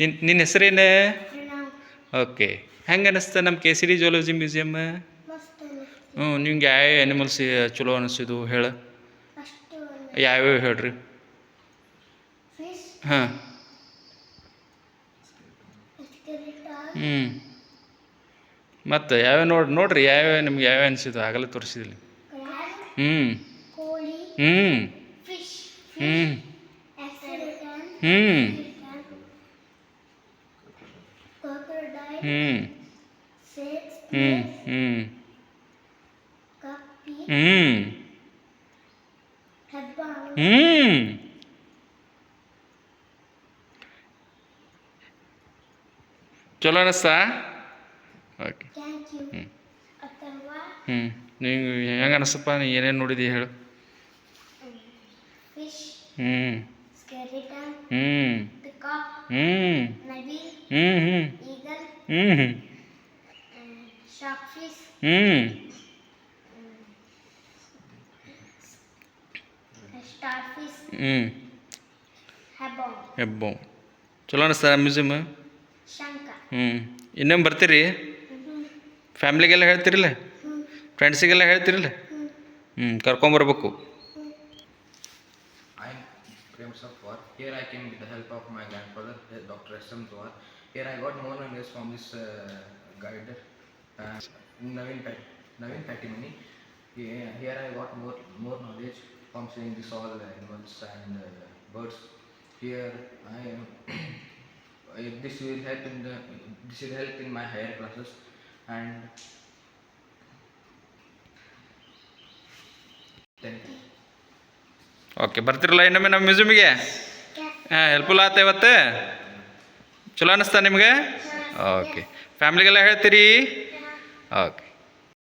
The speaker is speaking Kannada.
ನಿನ್ನ ನಿನ್ನ ಹೆಸರೇನು? ಓಕೆ. ಹೆಂಗೆ ಅನಿಸ್ತ ನಮ್ಮ K C D zoology museum? ಹ್ಞೂ ನಿಮ್ಗೆ ಯಾವ ಆ್ಯನಿಮಲ್ಸ್ ಚಲೋ ಅನಿಸಿದು ಹೇಳ. ಯಾವ್ಯಾವ ಹೇಳ್ರಿ? ಹಾಂ. ಹ್ಞೂ ಮತ್ತು ಯಾವ್ಯಾವ ನೋಡಿ ನೋಡ್ರಿ ಯಾವ್ಯಾವ ನಿಮ್ಗೆ ಯಾವ್ಯಾವ ಅನಿಸಿದ್ದು ಆಗಲೇ ತೋರಿಸಿದ್ಲಿ ಕ್ರ್ಯಾಬ್ ಹ್ಞೂ ಹ್ಞೂ ಹ್ಞೂ ಹ್ಞೂ crocodile ಹ್ಞೂ snakes ಹ್ಞೂ ಹ್ಞೂ guppy ಹ್ಞೂ hebbang ಹ್ಞೂ ಚಲೋ ಅನಿಸ್ತಾ ಓಕೆ thank you Hmm. ಅಥವಾ ಹ್ಞೂ ನೀವು ಹೆಂಗೆ ಅನಿಸ್ತಪ್ಪ ನೀ ಏನೇನು ನೋಡಿದಿ ಹೇಳು ಫಿಶ್ ಹ್ಞೂ skeleton ಹ್ಞೂ peacock ಹ್ಞೂ ನವಿ ಹ್ಞೂ ಹ್ಞೂ ಹ್ಞೂ ಹ್ಞೂ ಹ್ಞೂ ಹ್ಞೂ ಹೆಬ್ಬೋ ಹೆಬ್ಬು ಚಲೋ ಅನಿಸ್ತಾ ಮ್ಯೂಸಿಯಮ್ ಹ್ಞೂ ಇನ್ನೊಮ್ಮೆ ಬರ್ತೀರಿ? ಫ್ಯಾಮ್ಲಿಗೆಲ್ಲ ಹೇಳ್ತಿರಲ್ಲ? ಫ್ರೆಂಡ್ಸಿಗೆಲ್ಲ ಹೇಳ್ತಿರಲ್ಲ? ಹ್ಞೂ ಕರ್ಕೊಂಬರ್ಬೇಕು. Prem Safwar. Here I came with the help of my grandfather, Dr. S.M. Twar. Here I got more knowledge from this uh, guide, uh, Navin, Pat- Navin Patimani. Here, here I got more, more knowledge from seeing this all animals and uh, birds. Here I am. this will help in the this will help in my higher classes and okay ಬರ್ತಿರಲ್ಲ ಇನ್ನೊಮ್ಮೆ ನಮ್ಮ ಮ್ಯೂಸಿಯಮಿಗೆ ಹಾಂ ಹೆಲ್ಪ್ಫುಲ್ ಆತ ಇವತ್ತೆ? ಚಲೋ ಅನ್ನಿಸ್ತಾ ನಿಮಗೆ? ಓಕೆ ಫ್ಯಾಮ್ಲಿಗೆಲ್ಲ ಹೇಳ್ತೀರಿ? ಓಕೆ